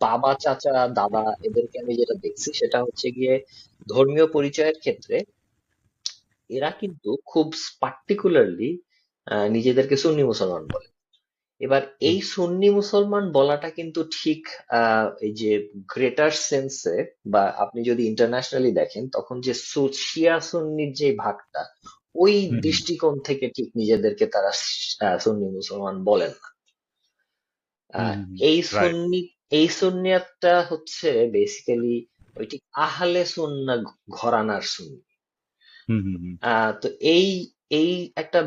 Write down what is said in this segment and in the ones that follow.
বাবা চাচা দাদা এদেরকে আমি যেটা দেখছি সেটা হচ্ছে গিয়ে ধর্মীয় পরিচয়ের ক্ষেত্রে এরা কিন্তু খুব পার্টিকুলারলি নিজেদেরকে সুন্নি মুসলমান বলে। এবার এই সুন্নি মুসলমান বলাটা কিন্তু ঠিক আহ, এই যে গ্রেটার সেন্সে বা আপনি যদি ইন্টারন্যাশনালি দেখেন তখন যে শিয়া সুন্নির যে ভাগটা ওই দৃষ্টিকোণ থেকে ঠিক নিজেদেরকে তারা সুন্নি মুসলমান বলেন না। আহ, এই সুন্নি এই সুন্নিয়াতটা হচ্ছে বেসিক্যালি ওই ঠিক আহলে সুন্না ঘরানার সুন্নি। তো এই এই একটা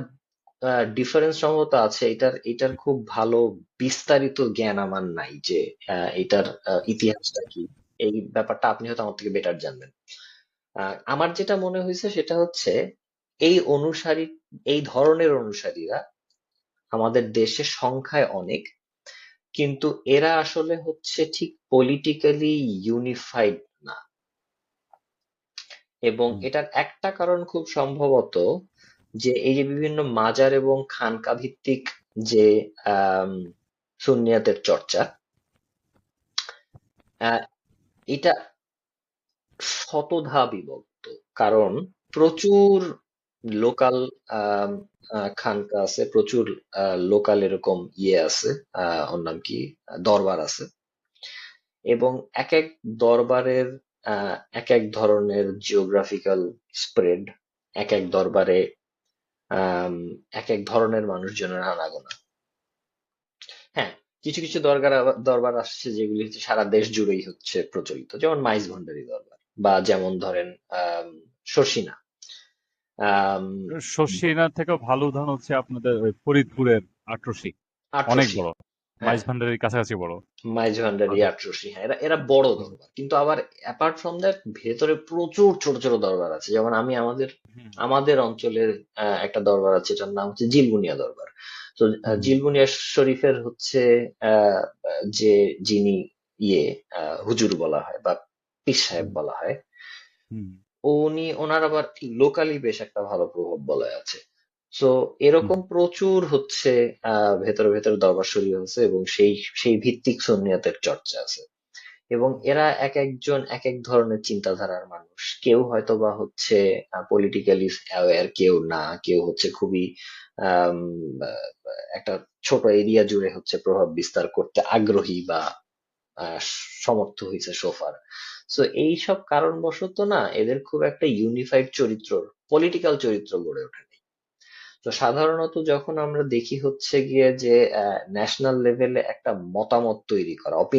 ডিফারেন্স সম্ভবত আছে। এটার এটার খুব ভালো বিস্তারিত জ্ঞান আমার নাই যে এটার ইতিহাসটা কি। এই ব্যাপারটা আপনি হয়তো আমার থেকে বেটার জানবেন। আহ, আমার যেটা মনে হয়েছে সেটা হচ্ছে এই অনুসারী এই ধরনের অনুসারীরা আমাদের দেশে সংখ্যায় অনেক। কিন্তু এরা আসলে হচ্ছে ঠিক পলিটিক্যালি ইউনিফাইড না। এবং এটার একটা কারণ খুব সম্ভবত যে এই যে বিভিন্ন মাজার এবং খানকা ভিত্তিক যে আম, সুন্নিয়াতের চর্চা আহ, এটা শতধা বিভক্ত কারণ প্রচুর লোকাল খানকা আছে প্রচুর লোকাল এরকম ইয়ে আছে আহ, ওর নাম কি? দরবার আছে। এবং এক এক দরবারের এক এক ধরনের জিওগ্রাফিক্যাল স্প্রেড এক এক দরবারে এক এক ধরনের মানুষজনের আনাগোনা। হ্যাঁ কিছু কিছু আবার- দরবার আসছে যেগুলি হচ্ছে সারা দেশ জুড়েই হচ্ছে প্রচলিত যেমন মাইজ ভান্ডারি দরবার বা যেমন ধরেন আহ শর্ষিনা শর্ষিনা থেকেও ভালো উদাহরণ হচ্ছে আপনাদের ফরিদপুরের আটরশি অনেক বড়। হ্যাঁ। মাইজ ভান্ডারির কাছাকাছি বড়। মাইজ ভান্ডারি আচ্ছা। আটরশি হ্যাঁ এরা এরা বড় দরবার। কিন্তু আবার অ্যাপার্ট ফ্রম দ্যাট ভেতরে প্রচুর ছোট ছোট দরবার আছে। যেমন আমি আমাদের আমাদের অঞ্চলের একটা দরবার আছে এটার নাম হচ্ছে জিলবুনিয়া দরবার। তো জিলবুনিয়া শরীফের হচ্ছে আহ, যে যিনি ইয়ে হুজুর বলা হয় বা পীর সাহেব বলা হয় উনি ওনার আবার লোকালি বেশ একটা ভালো প্রভাব বলয় আছে। সো এরকম প্রচুর হচ্ছে আহ ভেতরে ভেতরে দরবার শরীফ আছে এবং সেই সেই ভিত্তিক সুন্নিয়তের চর্চা আছে। এবং এরা এক একজন এক এক ধরনের চিন্তাধারার মানুষ। কেউ হয়তো বা হচ্ছে পলিটিক্যালি অ্যাওয়্যার কেউ না। কেউ হচ্ছে খুবই আহ, একটা ছোট এরিয়া জুড়ে হচ্ছে প্রভাব বিস্তার করতে আগ্রহী বা সমর্থ হয়েছে সোফার সো এইসব কারণবশত না এদের খুব একটা ইউনিফাইড চরিত্র পলিটিক্যাল চরিত্র গড়ে ওঠেনি। তো সাধারণত যখন আমরা দেখি হচ্ছে গিয়ে যে ন্যাশনাল লেভেলে একটা মতামত তৈরি করা